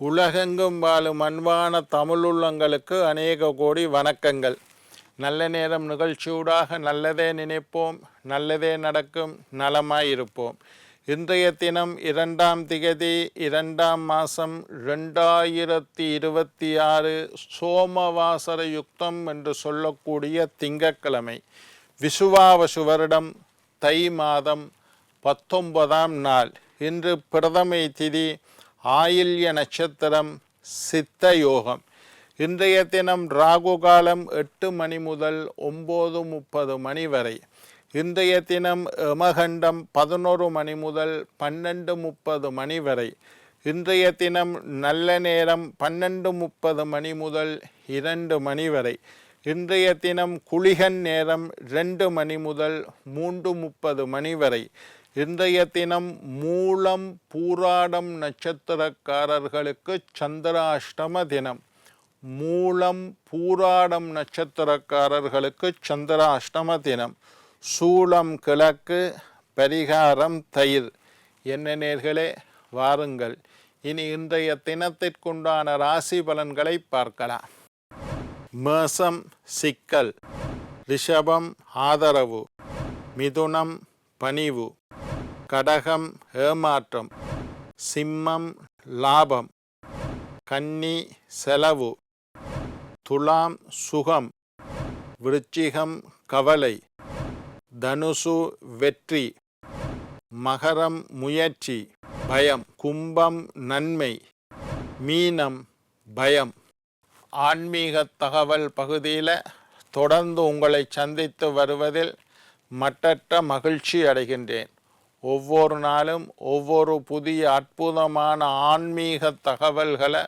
உலகெங்கும் வாழும் அன்பான தமிழுள்ளங்களுக்கு அநேக கோடி வணக்கங்கள். நல்ல நேரம் நிகழ்ச்சியூடாக நல்லதே நினைப்போம் நல்லதே நடக்கும் நலமாய் இருப்போம் இன்றைய தினம் இரண்டாம் திகதி இரண்டாம் மாதம் ரெண்டாயிரத்தி இருபத்தி ஆறு சோமவாசர யுக்தம் என்று சொல்லக்கூடிய திங்கட்கிழமை. விசுவாவசு வருடம் தை மாதம் பத்தொன்பதாம் நாள். இன்று பிரதமை திதி ஆயில்ய நட்சத்திரம் சித்த யோகம் இன்றைய தினம் ராகு காலம் எட்டு மணி முதல் ஒம்பது முப்பது மணி வரை. இன்றைய தினம் எமகண்டம் பதினோரு மணி முதல் பன்னெண்டு முப்பது மணி வரை. இன்றைய தினம் நல்ல நேரம் பன்னெண்டு முப்பது மணி முதல் இரண்டு மணி வரை. இன்றைய தினம் குளிகன் நேரம் ரெண்டு மணி முதல் மூன்று முப்பது மணி வரை. இன்றைய தினம் மூலம் பூராடம் நட்சத்திரக்காரர்களுக்கு சந்திராஷ்டம தினம் மூலம் பூராடம் நட்சத்திரக்காரர்களுக்கு சந்திராஷ்டம தினம் சூளம் கிழக்கு பரிகாரம் தயிர். என்ன நேர்களே வாருங்கள். இனி இன்றைய தினத்திற்குண்டான ராசி பலன்களை பார்க்கலாம். மேசம் சிக்கல். ரிஷபம் ஆதரவு. மிதுனம் பணிவு. கடகம் ஏமாற்றம் சிம்மம் லாபம் கன்னி செலவு துலாம் சுகம் விருச்சிகம் கவலை தனுசு வெற்றி மகரம் முயற்சி பயம் கும்பம் நன்மை மீனம் பயம். ஆன்மீக தகவல் பகுதியில் தொடர்ந்து உங்களை சந்தித்து வருவதில் மட்டற்ற மகிழ்ச்சி அடைகின்றேன். ஒவ்வொரு நாளும் ஒவ்வொரு புதிய அற்புதமான ஆன்மீக தகவல்களை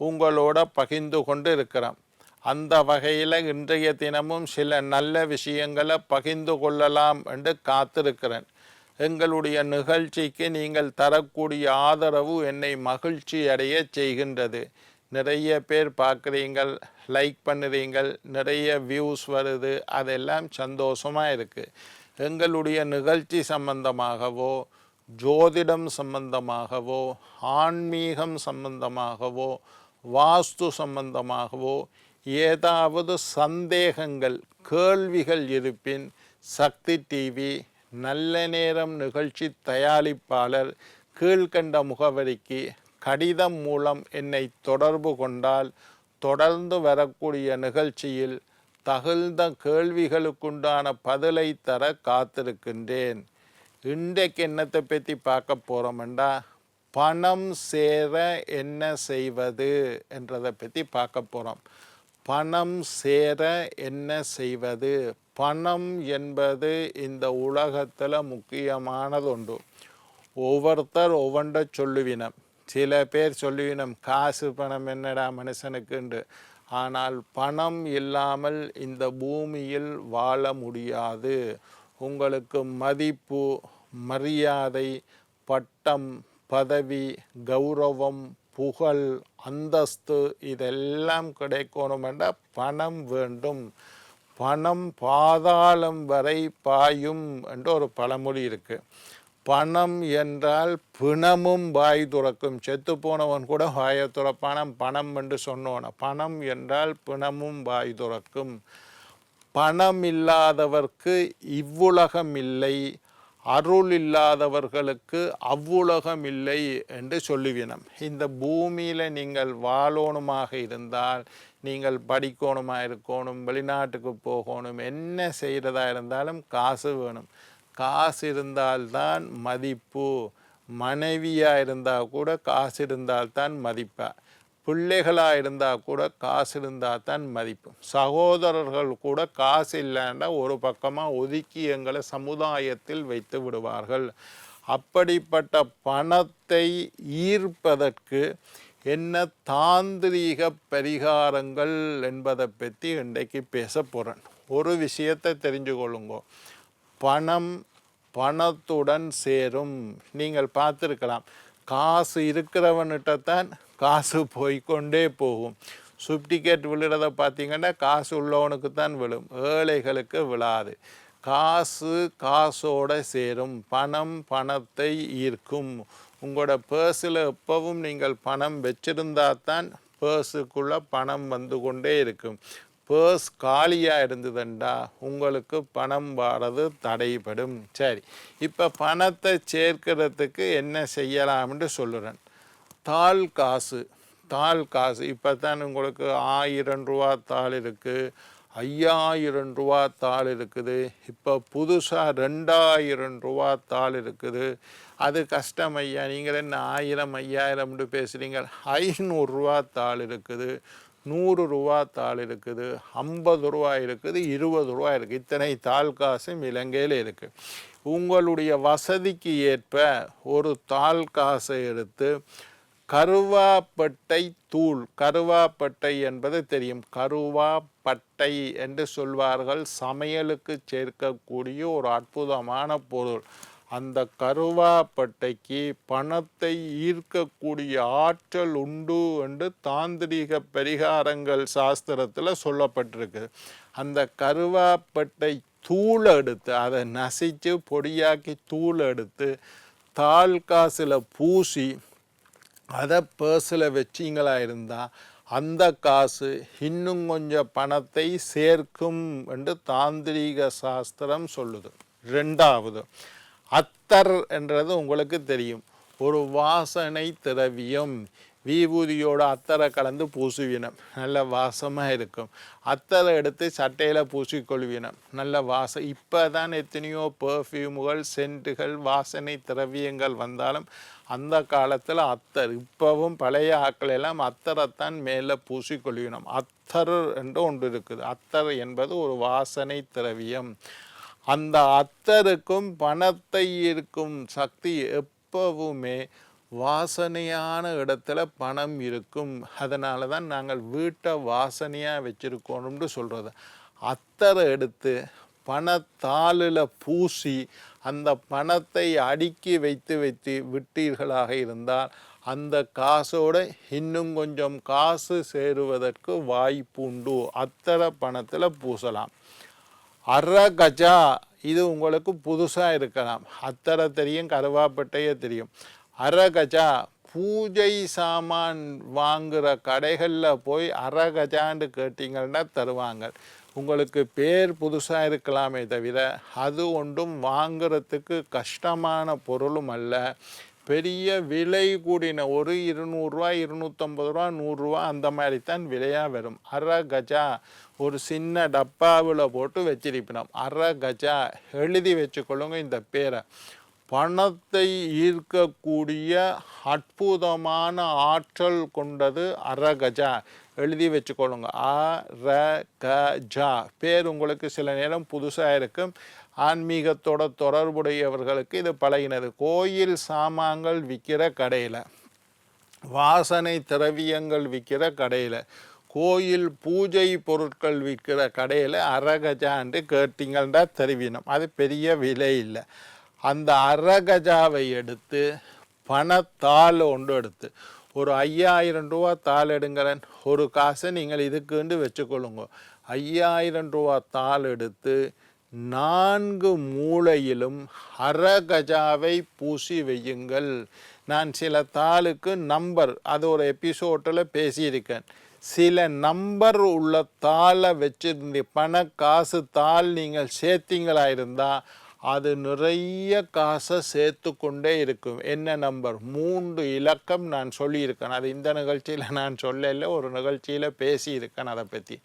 உங்களோட பகிர்ந்து கொண்டு இருக்கிறோம். அந்த வகையில் இன்றைய தினமும் சில நல்ல விஷயங்களை பகிர்ந்து கொள்ளலாம் என்று காத்திருக்கிறேன். எங்களுடைய நிகழ்ச்சிக்கு நீங்கள் தரக்கூடிய ஆதரவு என்னை மகிழ்ச்சி அடைய செய்கின்றது. நிறைய பேர் பார்க்குறீங்கள் லைக் பண்ணுறீங்கள் நிறைய வியூஸ் வருது அதெல்லாம் சந்தோஷமாக இருக்குது எங்களுடைய நிகழ்ச்சி சம்பந்தமாகவோ ஜோதிடம் சம்பந்தமாகவோ ஆன்மீகம் சம்பந்தமாகவோ வாஸ்து சம்பந்தமாகவோ ஏதாவது சந்தேகங்கள் கேள்விகள் இருப்பின் சக்தி டிவி நல்ல நேரம் நிகழ்ச்சி தயாரிப்பாளர் கீழ்கண்ட முகவரிக்கு கடிதம் மூலம் என்னை தொடர்பு கொண்டால் தொடர்ந்து வரக்கூடிய நிகழ்ச்சியில் தகுந்த கேள்விகளுக்குண்டான பதிலை தர காத்திருக்கின்றேன். இன்றைக்கு என்னத்தை பற்றி பார்க்க போகிறோம்டா பணம் சேர என்ன செய்வது என்றதை பற்றி பார்க்க போகிறோம் பணம் சேர என்ன செய்வது? பணம் என்பது இந்த உலகத்தில் முக்கியமானது உண்டு ஒவ்வொருத்தர் ஒவ்வொன்றை சொல்லுவினம். சில பேர் சொல்லுவினம் காசு பணம் என்னடா மனுஷனுக்குண்டு? ஆனால் பணம் இல்லாமல் இந்த பூமியில் வாழ முடியாது. உங்களுக்கு மதிப்பு மரியாதை பட்டம் பதவி கௌரவம் புகழ் அந்தஸ்து இதெல்லாம் கிடைக்கணுமெண்டா பணம் வேண்டும். பணம் பாதாளம் வரை பாயும் என்று ஒரு பழமொழி இருக்குது பணம் என்றால் பிணமும் வாய் துறக்கும். செத்து போனவன் கூட வாயை துறப்பான பணம் என்று சொன்னோன பணம் என்றால் பிணமும் வாய் துறக்கும். பணம் இல்லாதவர்க்கு இவ்வுலகம் இல்லை. அருள் இல்லாதவர்களுக்கு அவ்வுலகம் இல்லை என்று சொல்லுவினம். இந்த பூமியில் நீங்கள் வாழணுமாக இருந்தால் நீங்கள் படிக்கணுமா இருக்கணும் வெளிநாட்டுக்கு போகணும் என்ன செய்கிறதா இருந்தாலும் காசு வேணும். காசு இருந்தால்தான் மதிப்பு. மனைவியாக இருந்தால் கூட காசு இருந்தால்தான் மதிப்பா. பிள்ளைகளாக இருந்தால் கூட காசு இருந்தால் தான் மதிப்பு. சகோதரர்கள் கூட காசு இல்லைன்னா ஒரு பக்கமாக ஒதுக்கி எங்களை சமுதாயத்தில் வைத்து விடுவார்கள். அப்படிப்பட்ட பணத்தை ஈர்ப்பதற்கு என்ன தாந்திரீக பரிகாரங்கள் என்பதை பற்றி இன்றைக்கு பேச போகிறேன் ஒரு விஷயத்தை தெரிஞ்சு கொள்ளுங்க பணம் பணத்துடன் சேரும். நீங்கள் பார்த்துருக்கலாம் காசு இருக்கிறவன்கிட்ட தான் காசு போய்க்கொண்டே போகும். சுப்டிகேட் விழுறத பார்த்தீங்கன்னா காசு உள்ளவனுக்கு தான் விழும். ஏழைகளுக்கு விழாது. காசு காசோட சேரும். பணம் பணத்தை ஈர்க்கும். உங்களோட பேர்ஸில் எப்பவும் நீங்கள் பணம் வச்சிருந்தா தான் பேர்ஸுக்குள்ளே பணம் வந்து கொண்டே இருக்கும். பேர்ஸ் காலியாக இருந்ததுண்டா உங்களுக்கு பணம் வாரது தடைபடும். சரி இப்போ பணத்தை சேர்க்கிறதுக்கு என்ன செய்யலாம்னு சொல்லுறேன். தாள் காசு தாள் காசு இப்போ தான் உங்களுக்கு ஆயிரம் ரூபா தாள் இருக்குது ஐயாயிரம் ரூபா தாள் இருக்குது. இப்போ புதுசாக ரெண்டாயிரம் ரூபா தாள் இருக்குது. அது கஷ்டம் ஐயா நீங்கள் என்ன ஆயிரம் ஐயாயிரம்னு பேசுகிறீங்க ஐநூறுரூவா தாள் இருக்குது. நூறு ரூபா தாள் இருக்குது ஐம்பது ரூபா இருக்குது இருபது ரூபா இருக்குது. இத்தனை தாள் காசும் இலங்கையில் இருக்குது உங்களுடைய வசதிக்கு ஏற்ப ஒரு தாள் காசை எடுத்து கருவாப்பட்டை தூள் கருவாப்பட்டை என்பது தெரியும். கருவாப்பட்டை என்று சொல்வார்கள். சமையலுக்கு சேர்க்கக்கூடிய ஒரு அற்புதமான பொருள். அந்த கருவாப்பட்டைக்கு பணத்தை ஈர்க்கக்கூடிய ஆற்றல் உண்டு என்று தாந்திரிக பரிகாரங்கள் சாஸ்திரத்தில் சொல்லப்பட்டிருக்கு. அந்த கருவாப்பட்டை தூள் எடுத்து அதை நசித்து பொடியாக்கி தூள் எடுத்து தாள் காசில் பூசி அதை பர்ஸில் வச்சிங்களா இருந்தால் அந்த காசு இன்னும் கொஞ்சம் பணத்தை சேர்க்கும் என்று தாந்திரீக சாஸ்திரம் சொல்லுது. ரெண்டாவது அத்தர் என்றது உங்களுக்கு தெரியும். ஒரு வாசனை திரவியம். விபூதியோட அத்தரை கலந்து பூசுவினம். நல்ல வாசமாக இருக்கும். அத்தரை எடுத்து சட்டையில் பூசிக்கொள்வினம் நல்ல வாசம் இப்போ தான் எத்தனையோ பெர்ஃப்யூமுகள் சென்ட்டுகள் வாசனை திரவியங்கள் வந்தாலும் அந்த காலத்தில் அத்தர் இப்போவும் பழைய ஆக்கள் எல்லாம் அத்தரைத்தான் மேலே பூசிக்கொள்வினம் அத்தர் என்று ஒன்று இருக்குது. அத்தர் என்பது ஒரு வாசனை திரவியம். அந்த அத்தருக்கும் பணத்தை இருக்கும் சக்தி எப்பவுமே வாசனையான இடத்துல பணம் இருக்கும். அதனால தான் நாங்கள் வீட்டை வாசனையாக வச்சுருக்கோணும்னு சொல்கிறது அத்தரை எடுத்து பணத்தாளில் பூசி அந்த பணத்தை அடுக்கி வைத்து வைத்து விட்டீர்களாக இருந்தால் அந்த காசோடு இன்னும் கொஞ்சம் காசு சேருவதற்கு வாய்ப்பு உண்டு அத்தரை பணத்தில் பூசலாம். அரகஜா இது உங்களுக்கு புதுசாக இருக்கலாம். அத்தரை தெரியும் கருவாப்பட்டையே தெரியும். அரகஜா பூஜை சாமான் வாங்குகிற கடைகளில் போய் அரகஜான்னு கேட்டிங்கன்னா தருவாங்க. உங்களுக்கு பேர் புதுசாக இருக்கலாமே தவிர அது ஒன்றும் வாங்குறதுக்கு கஷ்டமான பொருளும் அல்ல. பெரிய விலை கூடின ஒரு இருநூறுவா இருநூற்றம்பது ரூபா நூறுரூவா அந்த மாதிரி தான் விலையாக வரும். அரை கஜா ஒரு சின்ன டப்பாவில் போட்டு வச்சிருப்பினோம். அரை கஜா எழுதி வச்சுக்கொள்ளுங்க இந்த பேரை. பணத்தை ஈர்க்கக்கூடிய அற்புதமான ஆற்றல் கொண்டது அரகஜா எழுதி வச்சுக்கொள்ளுங்க. அ ர க ஜா. பேர் உங்களுக்கு சில நேரம் புதுசாக இருக்கும். ஆன்மீகத்தோட தொடர்புடையவர்களுக்கு இது பழகினது. கோயில் சாமான்கள் விற்கிற கடையில் வாசனை திரவியங்கள் விற்கிற கடையில் கோயில் பூஜை பொருட்கள் விற்கிற கடையில் அரகஜான்ட்டு கேட்டிங்கள்டா தெரிவினோம் அது பெரிய விலை இல்லை. அந்த அரகஜாவை எடுத்து பணத்தாள் ஒன்று எடுத்து ஒரு ஐயாயிரம் ரூபா தாள் எடுங்கிறேன் ஒரு காசை நீங்கள் இதுக்குண்டு வச்சுக்கொள்ளுங்க. ஐயாயிரம் ரூபா தாள் எடுத்து நான்கு மூலையிலும் அரகஜாவை பூசி வையுங்கள். நான் சில தாளுக்கு நம்பர் அது ஒரு எபிசோட்டில் பேசியிருக்கேன். சில நம்பர் உள்ள தாளை வச்சு பண காசு தாள் நீங்கள் சேர்த்தீங்களா இருந்தால் அது நிறைய காசை சேர்த்து கொண்டே இருக்கும். என்ன நம்பர்? மூன்று இலக்கம் நான் சொல்லியிருக்கேன். அது இந்த நிகழ்ச்சியில் நான் சொல்லல ஒரு நிகழ்ச்சியில் பேசியிருக்கேன் அதை பற்றி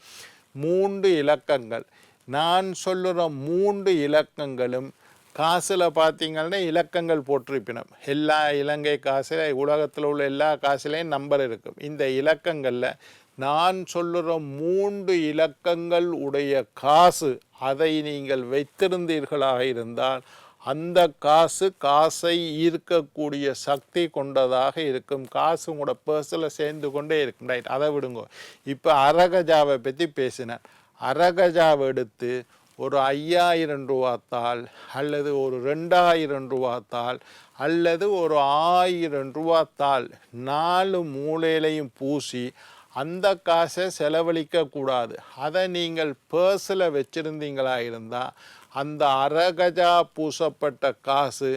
மூன்று இலக்கங்கள். நான் சொல்லுகிற மூன்று இலக்கங்களும் காசில் பார்த்தீங்கன்னா இலக்கங்கள் போட்டிருப்பினோம். எல்லா இலங்கை காசில் உலகத்தில் உள்ள எல்லா காசுலேயும் நம்பர் இருக்கும். இந்த இலக்கங்களில் நான் சொல்லுற மூன்று இலக்கங்கள் உடைய காசு அதை நீங்கள் வைத்திருந்தீர்களாக இருந்தால் அந்த காசு காசை ஈர்க்கக்கூடிய சக்தி கொண்டதாக இருக்கும். காசு உங்களோட பர்ஸில் சேர்ந்து கொண்டே இருக்கும். ரைட் அதை விடுங்க. இப்போ அரகஜாவை பற்றி பேசினேன். அரகஜாவை எடுத்து ஒரு ஐயாயிரம் ரூபா தாள் அல்லது ஒரு ரெண்டாயிரம் ரூபா தாள் அல்லது ஒரு ஆயிரம் ரூபாத்தால் நாலு மூலையிலையும் பூசி அந்த காசை செலவழிக்க கூடாது. அதை நீங்கள் பர்ஸில் வச்சுருந்தீங்களா இருந்தால் அந்த அரகஜா பூசப்பட்ட காசு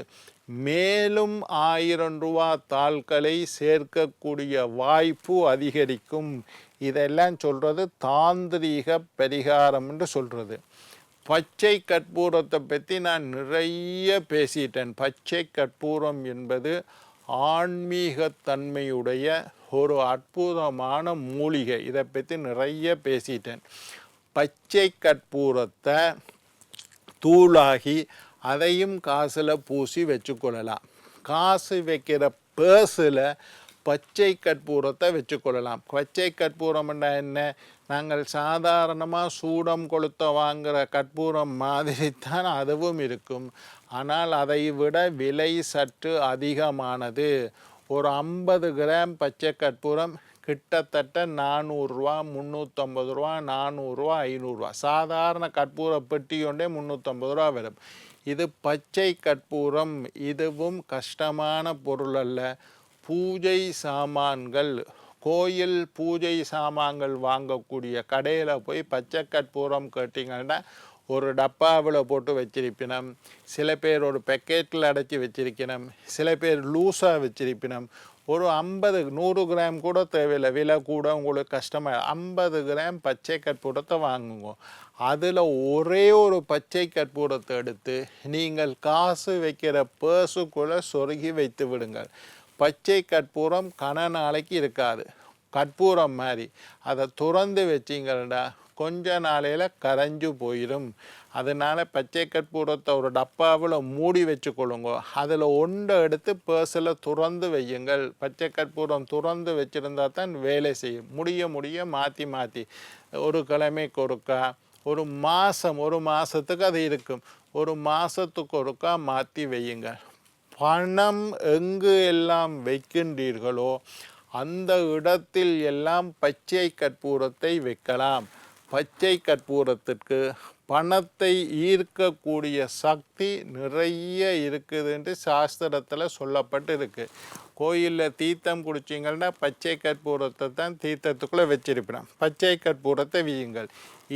மேலும் ஆயிரம் ரூபா தாள்களை சேர்க்கக்கூடிய வாய்ப்பு அதிகரிக்கும். இதெல்லாம் சொல்கிறது தாந்திரீக பரிகாரம் என்று சொல்கிறது பச்சை கற்பூரத்தை பற்றி நான் நிறைய பேசிட்டேன். பச்சை கற்பூரம் என்பது ஆன்மீகத்தன்மையுடைய ஒரு அற்புதமான மூலிகை. இதை பற்றி நிறைய பேசிட்டேன். பச்சை கற்பூரத்தை தூளாகி அதையும் காசில் பூசி வச்சுக்கொள்ளலாம். காசு வைக்கிற பேர்ஸில் பச்சை கற்பூரத்தை வச்சுக்கொள்ளலாம். பச்சை கற்பூரம்னா என்ன? நாங்கள் சாதாரணமாக சூடம் கொளுத்த வாங்குகிற கற்பூரம் மாதிரி தான் அதுவும் இருக்கும். ஆனால் அதை விட விலை சற்று அதிகமானது. ஒரு ஐம்பது கிராம் பச்சை கற்பூரம் கிட்டத்தட்ட நானூறுரூவா முந்நூற்றம்பது ரூபா நானூறுரூவா ஐநூறுரூவா சாதாரண கற்பூர பெட்டி ஒன்றே முந்நூற்றம்பது ரூபா வரும் இது பச்சை கற்பூரம் இதுவும் கஷ்டமான பொருள் அல்ல. பூஜை சாமான்கள் கோயில் பூஜை சாமான்கள் வாங்கக்கூடிய கடையில் போய் பச்சை கற்பூரம் கேட்டிங்கன்னா ஒரு டப்பாவில் போட்டு வச்சிருப்பினம். சில பேர் ஒரு பேக்கெட்டில் அடைச்சி வச்சிருக்கணும் சில பேர் லூஸாக வச்சிருப்பினம். ஒரு ஐம்பது நூறு கிராம் கூட தேவையில்லை. விலை கூட உங்களுக்கு கஷ்டமாக ஐம்பது கிராம் பச்சை கற்பூரத்தை வாங்குங்க. அதில் ஒரே ஒரு பச்சை கற்பூரத்தை எடுத்து நீங்கள் காசு வைக்கிற பேர்ஸுக்குள்ளே சொருகி வைத்து விடுங்கள். பச்சை கற்பூரம் கன நாளைக்கு இருக்காது. கற்பூரம் மாதிரி. அதை துறந்து வச்சிங்கன்னா கொஞ்ச நாளையில் கரைஞ்சு போயிடும் அதனால பச்சை கற்பூரத்தை ஒரு டப்பாவில் மூடி வச்சுக்கொள்ளுங்க. அதில் ஒன்றை எடுத்து பேர்ஸில் துறந்து வையுங்கள். பச்சை கற்பூரம் துறந்து வச்சுருந்தா தான் வேலை செய்யும். முடிய முடிய மாற்றி மாற்றி ஒரு கிழமைக்கு ஒருக்கா ஒரு மாதம் ஒரு மாதத்துக்கு அது இருக்கும். ஒரு மாதத்துக்கு ஒருக்கா மாற்றி வையுங்கள். பணம் எங்கு எல்லாம் வைக்கின்றீர்களோ அந்த இடத்தில் எல்லாம் பச்சை கற்பூரத்தை வைக்கலாம். பச்சை கற்பூரத்திற்கு பணத்தை ஈர்க்கக்கூடிய சக்தி நிறைய இருக்குது என்று சாஸ்திரத்தில் சொல்லப்பட்டு இருக்குது கோயிலில் தீர்த்தம் குடிச்சிங்கன்னா பச்சை கற்பூரத்தை தான் தீர்த்தத்துக்குள்ளே வச்சிருப்பினோம். பச்சை கற்பூரத்தை வீயுங்கள்.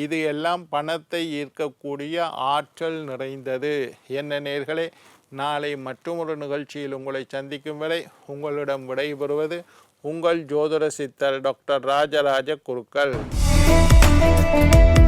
இது எல்லாம் பணத்தை ஈர்க்கக்கூடிய ஆற்றல் நிறைந்தது. என்ன நேர்களே நாளை மற்றொரு நிகழ்ச்சியில் உங்களை சந்திக்கும் வரை உங்களிடம் விடைபெறுவது உங்கள் ஜோதிட சித்தர் டாக்டர் ராஜராஜ குருக்கள். thank you